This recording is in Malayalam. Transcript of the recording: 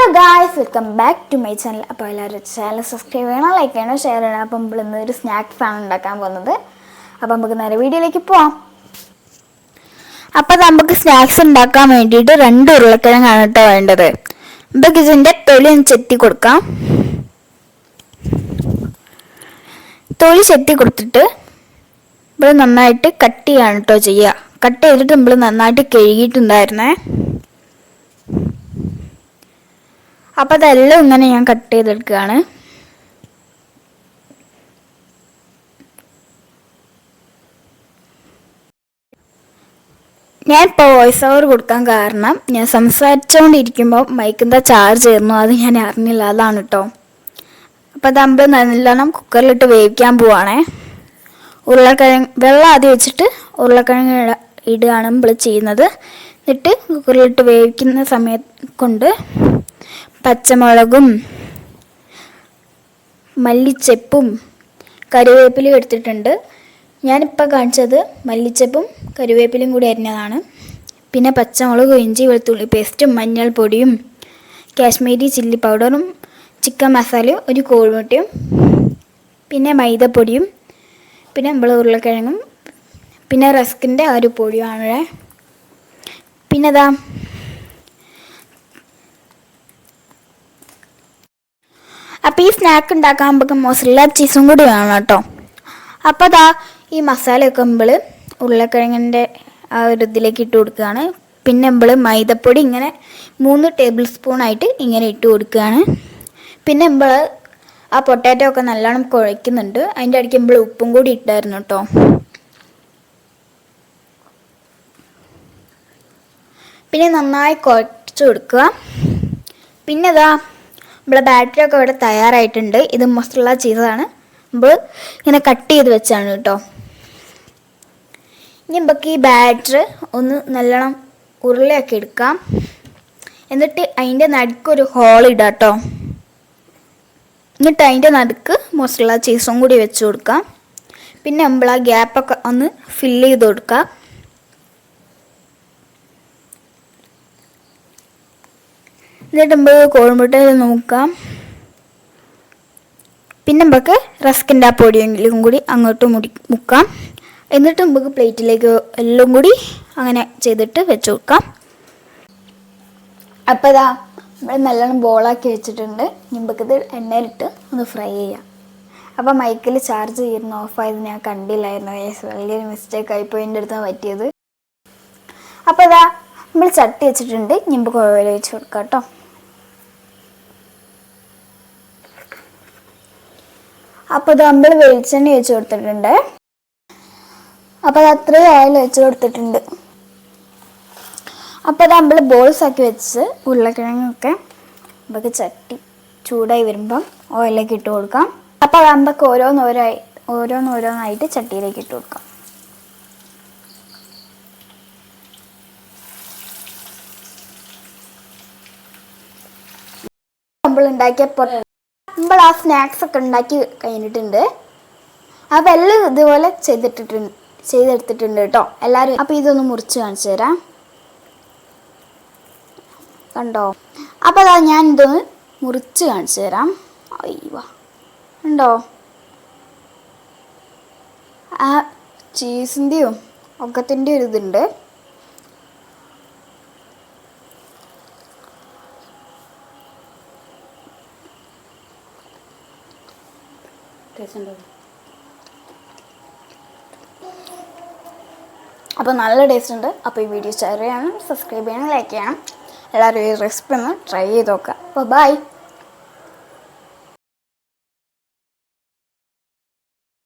Hello guys welcome back to my channel അപ്പോൾ എല്ലാവരും ചാനൽ സബ്സ്ക്രൈബ് ചെയ്യണം ലൈക്ക് ചെയ്യണം ഷെയർ ചെയ്യണം. അപ്പം നമ്മൾ ഇന്ന് ഒരു സ്നാക്സ് ആണ് ഉണ്ടാക്കാൻ പോകുന്നത്. അപ്പോൾ നമുക്ക് നേരെ വീഡിയോയിലേക്ക് പോവാം. അപ്പോൾ നമുക്ക് സ്നാക്സ് ഉണ്ടാക്കാൻ വേണ്ടിയിട്ട് രണ്ട് ഉരുളക്കിഴങ്ങാണ് കേട്ടോ വേണ്ടത്. നമുക്ക് ഇതിന്റെ തൊലി ചെത്തി കൊടുക്കാം. തൊലി ചെത്തി കൊടുത്തിട്ട് ഇവിടെ നന്നായിട്ട് കട്ട് ചെയ്യാണ് കേട്ടോ ചെയ്യുക. കട്ട് ചെയ്തിട്ട് നമ്മൾ നന്നായിട്ട് കഴുകിയിട്ടുണ്ടായിരുന്നേ. അപ്പം അതെല്ലാം ഇങ്ങനെ ഞാൻ കട്ട് ചെയ്തെടുക്കുകയാണ്. ഞാൻ ഇപ്പോൾ വോയിസ് ഓവർ കൊടുക്കാൻ കാരണം ഞാൻ സംസാരിച്ചുകൊണ്ടിരിക്കുമ്പോൾ മൈക്കിന്റെ ചാർജ് ചെയ്യുന്നു അത് ഞാൻ അറിഞ്ഞില്ല. അതാണ് കേട്ടോ അപ്പോൾ നമ്മൾ നല്ലോണം കുക്കറിലിട്ട് വേവിക്കാൻ പോവാണേ. ഉരുളക്കിഴങ്ങ് വെള്ളം ആദ്യം വെച്ചിട്ട് ഉരുളക്കിഴങ്ങ് ഇട- ഇടുകയാണ് നമ്മൾ ചെയ്യുന്നത്. എന്നിട്ട് കുക്കറിലിട്ട് വേവിക്കുന്ന സമയം കൊണ്ട് പച്ചമുളകും മല്ലിച്ചെപ്പും കരുവേപ്പിലും എടുത്തിട്ടുണ്ട്. ഞാനിപ്പോൾ കാണിച്ചത് മല്ലിച്ചെപ്പും കറിവേപ്പിലയും കൂടി അരിഞ്ഞതാണ്. പിന്നെ പച്ചമുളകും ഇഞ്ചി വെളുത്തുള്ളി പേസ്റ്റും മഞ്ഞൾപ്പൊടിയും കാശ്മീരി ചില്ലി പൗഡറും ചിക്കൻ മസാലയും ഒരു കോഴിമുട്ടയും പിന്നെ മൈദപ്പൊടിയും പിന്നെ നമ്മൾ ഉരുളക്കിഴങ്ങും പിന്നെ റസ്കിന്റെ ആ ഒരു പൊടിയാണ് പിന്നെ അതാ അപ്പോൾ ഈ സ്നാക്ക് ഉണ്ടാക്കാൻ നമുക്ക് മൊസറല്ല ചീസും കൂടി വേണം കേട്ടോ. അപ്പോൾ അതാ ഈ മസാലയൊക്കെ നമ്മൾ ഉരുളക്കിഴങ്ങിന്റെ ആ ഒരു ഇതിലേക്ക് ഇട്ട് കൊടുക്കുകയാണ്. പിന്നെ നമ്മൾ മൈദപ്പൊടി ഇങ്ങനെ മൂന്ന് ടേബിൾ സ്പൂണായിട്ട് ഇങ്ങനെ ഇട്ട് കൊടുക്കുകയാണ്. പിന്നെ നമ്മൾ ആ പൊട്ടാറ്റോ ഒക്കെ നല്ലോണം കുഴയ്ക്കുന്നുണ്ട്. അതിന്റെ ഇടയ്ക്ക് നമ്മൾ ഉപ്പും കൂടി ഇട്ടായിരുന്നു കേട്ടോ. പിന്നെ നന്നായി കുഴച്ച് കൊടുക്കുക. പിന്നെ ഇതാ നമ്മളെ ബാറ്ററി ഒക്കെ ഇവിടെ തയ്യാറായിട്ടുണ്ട്. ഇത് മസാല ചെയ്തതാണ്. നമ്മൾ ഇങ്ങനെ കട്ട് ചെയ്ത് വെച്ചാണ് കേട്ടോ. ഇനി നമുക്ക് ഈ ബാറ്ററി ഒന്ന് നല്ലോണം ഉരുളയൊക്കെ എടുക്കാം. എന്നിട്ട് അതിന്റെ നടുക്കൊരു ഹോൾ ഇടാം കേട്ടോ. എന്നിട്ട് അതിന്റെ നടുക്ക് മസാല ചീസും കൂടി വെച്ച് കൊടുക്കാം. പിന്നെ നമ്മൾ ആ ഗ്യാപ്പൊക്കെ ഒന്ന് ഫില്ല് ചെയ്ത് കൊടുക്കാം. എന്നിട്ട് നമ്മൾ കോഴിമുട്ടയിൽ നോക്കാം. പിന്നെ നമുക്ക് റസ്കിന്റെ ആ പൊടിയെങ്കിലും കൂടി അങ്ങോട്ട് മുടി മുക്കാം. എന്നിട്ട് നമുക്ക് പ്ലേറ്റിലേക്ക് എല്ലാം കൂടി അങ്ങനെ ചെയ്തിട്ട് വെച്ച് കൊടുക്കാം. അപ്പോൾ ഇതാ നമ്മൾ നല്ലോണം ബോളാക്കി വെച്ചിട്ടുണ്ട്. നമുക്കിത് എണ്ണയിലിട്ട് ഒന്ന് ഫ്രൈ ചെയ്യാം. അപ്പോൾ മൈക്കിൽ ചാർജ് ചെയ്യുന്ന ഓഫായത് ഞാൻ കണ്ടില്ലായിരുന്നു. Yes, വലിയൊരു മിസ്റ്റേക്ക് ആയിപ്പോയി എന്റെ അടുത്ത് പറ്റിയത്. അപ്പോൾ ഇതാ നമ്മൾ ചട്ടി വെച്ചിട്ടുണ്ട്. ഞമ്പ് കുഴവിൽ വെച്ച് കൊടുക്കാം കേട്ടോ. അപ്പോൾ ഇത് നമ്മൾ വെളിച്ചെണ്ണ വെച്ച് കൊടുത്തിട്ടുണ്ട്. അപ്പോൾ അത് അത്രയും ഓയിൽ വെച്ച് കൊടുത്തിട്ടുണ്ട്. അപ്പോൾ അത് നമ്മൾ ബോൾസ് ആക്കി വെച്ച് ഉരുളക്കിഴങ്ങൊക്കെ നമുക്ക് ചട്ടി ചൂടായി വരുമ്പം ഓയിലേക്ക് ഇട്ട് കൊടുക്കാം. അപ്പോൾ അത് നമുക്ക് ഓരോന്നോരായി ഓരോന്നോരോന്നായിട്ട് ചട്ടിയിലേക്ക് ഇട്ട് കൊടുക്കാം. നമ്മൾ ഉണ്ടാക്കിയ നമ്മൾ ആ സ്നാക്സ് ഒക്കെ ഉണ്ടാക്കി കഴിഞ്ഞിട്ടുണ്ട്. അപ്പോൾ എല്ലാം ഇതുപോലെ ചെയ്തിട്ടിട്ടുണ്ട് ചെയ്തെടുത്തിട്ടുണ്ട് കേട്ടോ. എല്ലാവരും അപ്പോൾ ഇതൊന്ന് മുറിച്ച് കാണിച്ചു തരാം. കണ്ടോ? അപ്പോൾ അതാ ഞാൻ ഇതൊന്ന് മുറിച്ച് കാണിച്ചു തരാം. അയ്യോ. കണ്ടോ? ആ ചീസിന്റെയും ഒക്കത്തിന്റെ ഒരു ഇതുണ്ട്. അപ്പോൾ നല്ല ടേസ്റ്റ് ഉണ്ട്. അപ്പോൾ ഈ വീഡിയോ ഷെയർ ചെയ്യണം സബ്സ്ക്രൈബ് ചെയ്യണം ലൈക്ക് ചെയ്യണം. എല്ലാവരും ഈ റെസിപ്പി ഒന്ന് ട്രൈ ചെയ്ത് നോക്കുക. അപ്പോൾ ബൈ